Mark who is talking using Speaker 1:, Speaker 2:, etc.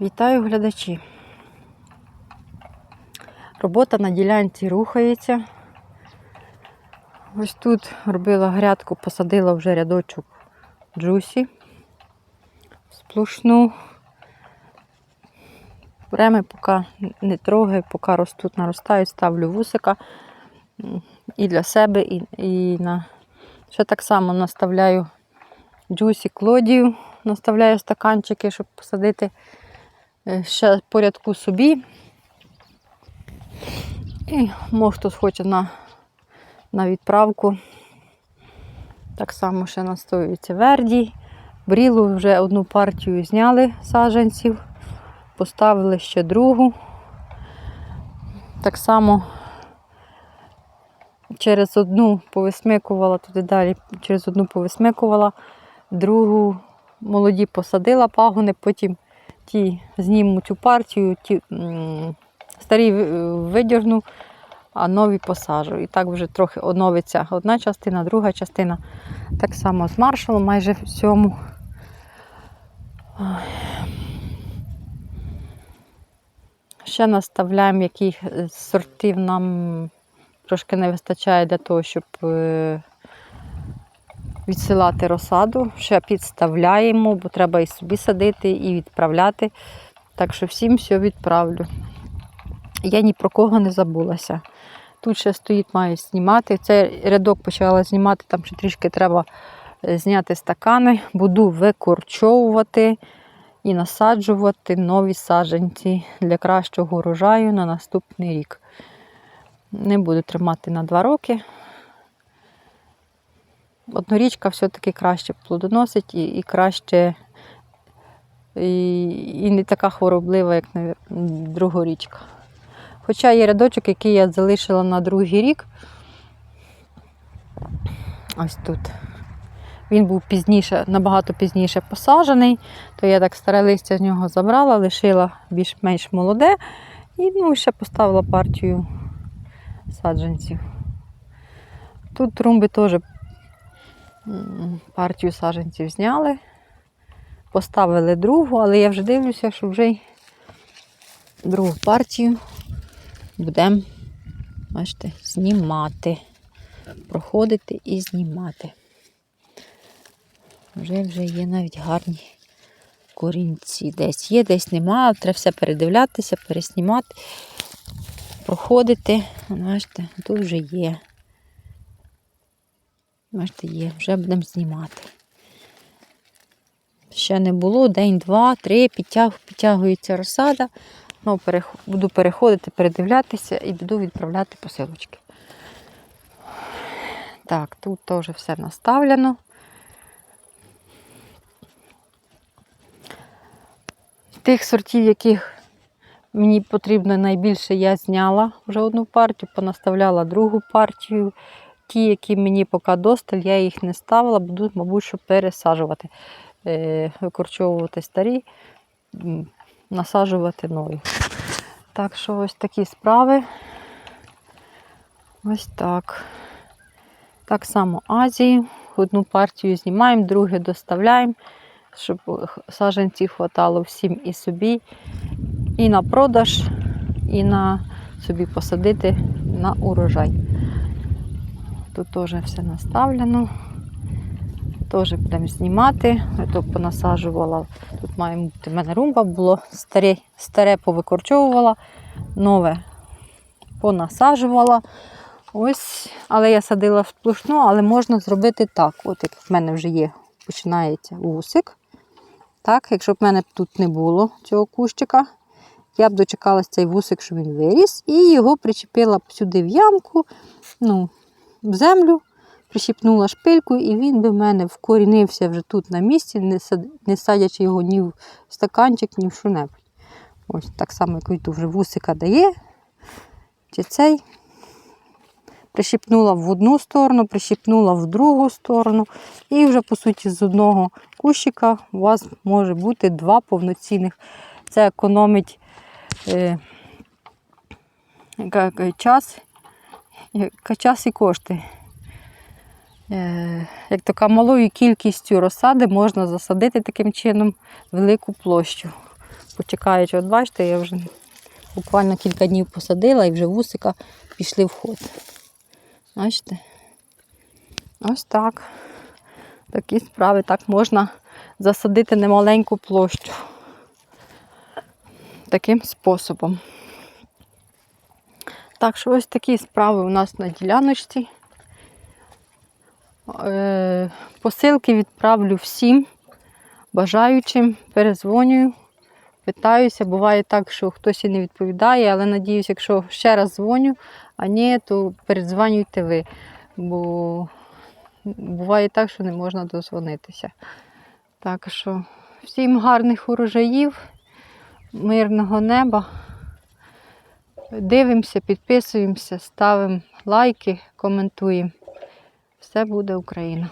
Speaker 1: Вітаю глядачі. Робота на ділянці рухається. Ось тут робила грядку, посадила вже рядочок джусі. Сплошну. Время поки не трогаю, поки ростуть, наростають, ставлю вусика і для себе, і, і на ще так само наставляю джусі клодію, наставляю стаканчики, щоб посадити ще порядку собі. І може хтось хоче на, на відправку. Так само ще настоюється верді. Брілу вже одну партію зняли саджанців, поставили ще другу. Так само через одну повисмикувала туди далі, через одну повисмикувала, другу молоді посадила пагони, потім ті зніму цю партію, ті старі видірну, а нові посажу. І так вже трохи оновиться одна частина, друга частина. Так само з маршалом майже всьому. Ще наставляємо, яких сортів нам трошки не вистачає для того, щоб е, відсилати розсаду. Ще підставляємо, бо треба і собі садити, і відправляти. Так що всім все відправлю. Я ні про кого не забулася. Тут ще стоїть, маю знімати. Цей рядок почала знімати, там ще трішки треба е, зняти стакани. Буду викорчовувати і насаджувати нові саджанці для кращого урожаю на наступний рік. Не буду тримати на два роки. Однорічка все-таки краще плодоносить і, і краще і, і не така хвороблива, як другорічка. Хоча є рядочок, який я залишила на другий рік. Ось тут. Він був пізніше, набагато пізніше посаджений, то я так старе листя з нього забрала, лишила більш-менш молоде і ну, ще поставила партію саджанців. Тут трумби теж партію саджанців зняли, поставили другу, але я вже дивлюся, що вже й другу партію будемо, бачите, знімати, проходити і знімати. Вже вже є навіть гарні корінці. Десь є, десь нема, треба все передивлятися, переснімати, проходити. Бачите, тут вже є. Бачите, є, вже будемо знімати. Ще не було, день, два, три, підтяг, підтягується розсада. Ну, перех- буду переходити, передивлятися і буду відправляти посилочки. Так, тут теж все наставлено. Тих сортів, яких мені потрібно найбільше, я зняла вже одну партію, понаставляла другу партію. Ті, які мені поки досталь, я їх не ставила, буду, мабуть, що пересаджувати, е, викорчовувати старі, насаджувати нові. Так що ось такі справи. Ось так. Так само Азії. Одну партію знімаємо, другу доставляємо, щоб саджанців хватало всім і собі, і на продаж, і на собі посадити на урожай. Тут теж все наставлено. Теж будемо знімати. Я тут понасаджувала. Тут має бути в мене румба, було старе, старе повикорчовувала, нове понасаджувала. Ось, але я садила сплошну, але можна зробити так. От як в мене вже є, починається вусик. Так, якщо б в мене тут не було цього кущика, я б дочекалась цей вусик, щоб він виріс, і його причепила б сюди в ямку, ну, в землю, прищіпнула шпильку, і він би в мене вкорінився вже тут на місці, не, садячи його ні в стаканчик, ні в що-небудь. Ось так само, як він вже вусика дає. Чи цей. Прищіпнула в одну сторону, прищіпнула в другу сторону. І вже, по суті, з одного кущика у вас може бути два повноцінних. Це економить е, час, час і кошти. Е, як така малою кількістю розсади можна засадити таким чином велику площу. почекаючи, от бачите, я вже буквально кілька днів посадила і вже вусика пішли в ход. Бачите? Ось так. Такі справи. Так можна засадити немаленьку площу. Таким способом. Так що ось такі справи у нас на діляночці. Е, Посилки відправлю всім бажаючим, перезвонюю, питаюся. Буває так, що хтось і не відповідає, але надіюсь, якщо ще раз дзвоню, а ні, то передзвонюйте ви. Бо буває так, що не можна дозвонитися. Так що всім гарних урожаїв, мирного неба. Дивимося, підписуємося, ставимо лайки, коментуємо. Все буде Україна.